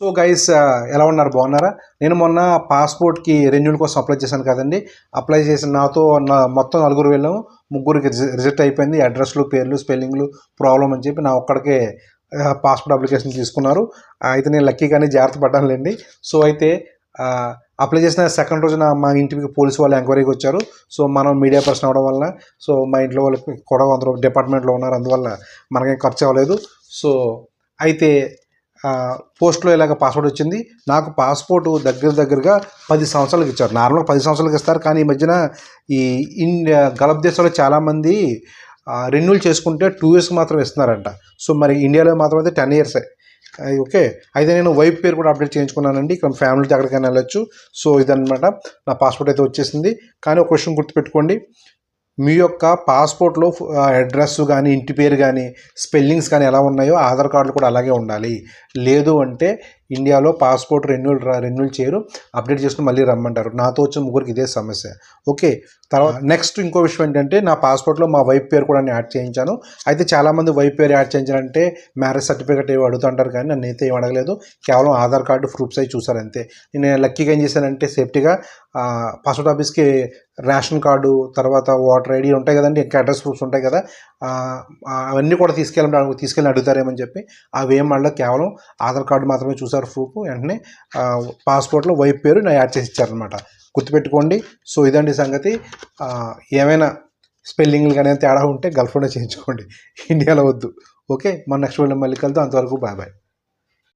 So guys ఎలా ఉన్నారు? బాగున్నారా? నేను మొన్న పాస్పోర్ట్కి రెన్యూల్ కోసం అప్లై చేశాను కదండి. అప్లై చేసి నాతో నా మొత్తం నలుగురు వెళ్ళాము. ముగ్గురికి రిజెక్ట్ అయిపోయింది. అడ్రస్లు పేర్లు స్పెల్లింగ్లు ప్రాబ్లం అని చెప్పి నా ఒక్కడికే పాస్పోర్ట్ అప్లికేషన్ తీసుకున్నారు. అయితే నేను లక్కీగానే జాగ్రత్త పడ్డానులేండి. సో అయితే అప్లై చేసిన సెకండ్ రోజున మా ఇంటికి పోలీసు వాళ్ళు ఎంక్వైరీకి వచ్చారు. సో మనం మీడియా పర్సన్ అవడం వల్ల సో మా ఇంట్లో వాళ్ళకి కూడా అందరూ డిపార్ట్మెంట్లో ఉన్నారు. అందువల్ల మనకేం ఖర్చు అవ్వలేదు. సో అయితే పోస్ట్లో ఇలాగ పాస్పోర్ట్ వచ్చింది. నాకు పాస్పోర్ట్ దగ్గర దగ్గరగా పది సంవత్సరాలకు ఇచ్చారు. నార్మల్గా పది సంవత్సరాలకు ఇస్తారు. కానీ ఈ మధ్యన ఈ ఇండియా గల్ఫ్ దేశాల్లో చాలామంది రెన్యూల్ చేసుకుంటే టూ ఇయర్స్ మాత్రం ఇస్తున్నారంట. సో మరి ఇండియాలో మాత్రం అయితే టెన్ ఇయర్సే ఓకే. అయితే నేను వైఫ్ పేరు కూడా అప్డేట్ చేయించుకున్నానండి. ఇక్కడ ఫ్యామిలీతో ఎక్కడికైనా వెళ్ళొచ్చు. సో ఇదనమాట నా పాస్పోర్ట్ అయితే వచ్చేసింది. కానీ ఒక క్వశ్చన్ గుర్తుపెట్టుకోండి. మీ యొక్క పాస్పోర్ట్లో అడ్రస్ కానీ ఇంటి పేరు కానీ స్పెల్లింగ్స్ కానీ ఎలా ఉన్నాయో ఆధార్ కార్డులు కూడా అలాగే ఉండాలి. లేదు అంటే ఇండియాలో పాస్పోర్ట్ రెన్యూల్ రెన్యూల్ చేయరు. అప్డేట్ చేసుకుని మళ్ళీ రమ్మంటారు. నాతో వచ్చిన ముగ్గురికి ఇదే సమస్య. ఓకే. తర్వాత నెక్స్ట్ ఇంకో విషయం ఏంటంటే నా పాస్పోర్ట్లో మా వైఫ్ పేరు కూడా నేను యాడ్ చేయించాను. అయితే చాలామంది వైఫ్ పేరు యాడ్ చేయించాలంటే మ్యారేజ్ సర్టిఫికేట్ ఏవి అడుగుతుంటారు కానీ నన్ను అయితే ఏం అడగలేదు. కేవలం ఆధార్ కార్డు ప్రూఫ్స్ అయి చూసారు అంతే. నేను లక్కీగా ఏం చేశానంటే సేఫ్టీగా పాస్పోర్ట్ ఆఫీస్కి రేషన్ కార్డు తర్వాత ఓటర్ ఐడి ఉంటాయి కదండి ఇంకా అడ్రస్ ప్రూఫ్స్ ఉంటాయి కదా అవన్నీ కూడా తీసుకెళ్ళి తీసుకెళ్ళి అడుగుతారేమని చెప్పి అవి ఏం మళ్ళీ కేవలం ఆధార్ కార్డు మాత్రమే చూసారు ప్రూఫ్. వెంటనే పాస్పోర్ట్లో వైఫ్ పేరు నా యాడ్ చేసి ఇచ్చారనమాట గుర్తుపెట్టుకోండి. సో ఇదండి సంగతి. ఏమైనా స్పెల్లింగ్లు కానీ తేడా ఉంటే గల్ఫ్లోనే చేయించుకోండి. ఇండియాలో వద్దు. ఓకే? మన నెక్స్ట్ వీడియో మళ్ళీ కలుద్దాం. అంతవరకు బాయ్ బాయ్.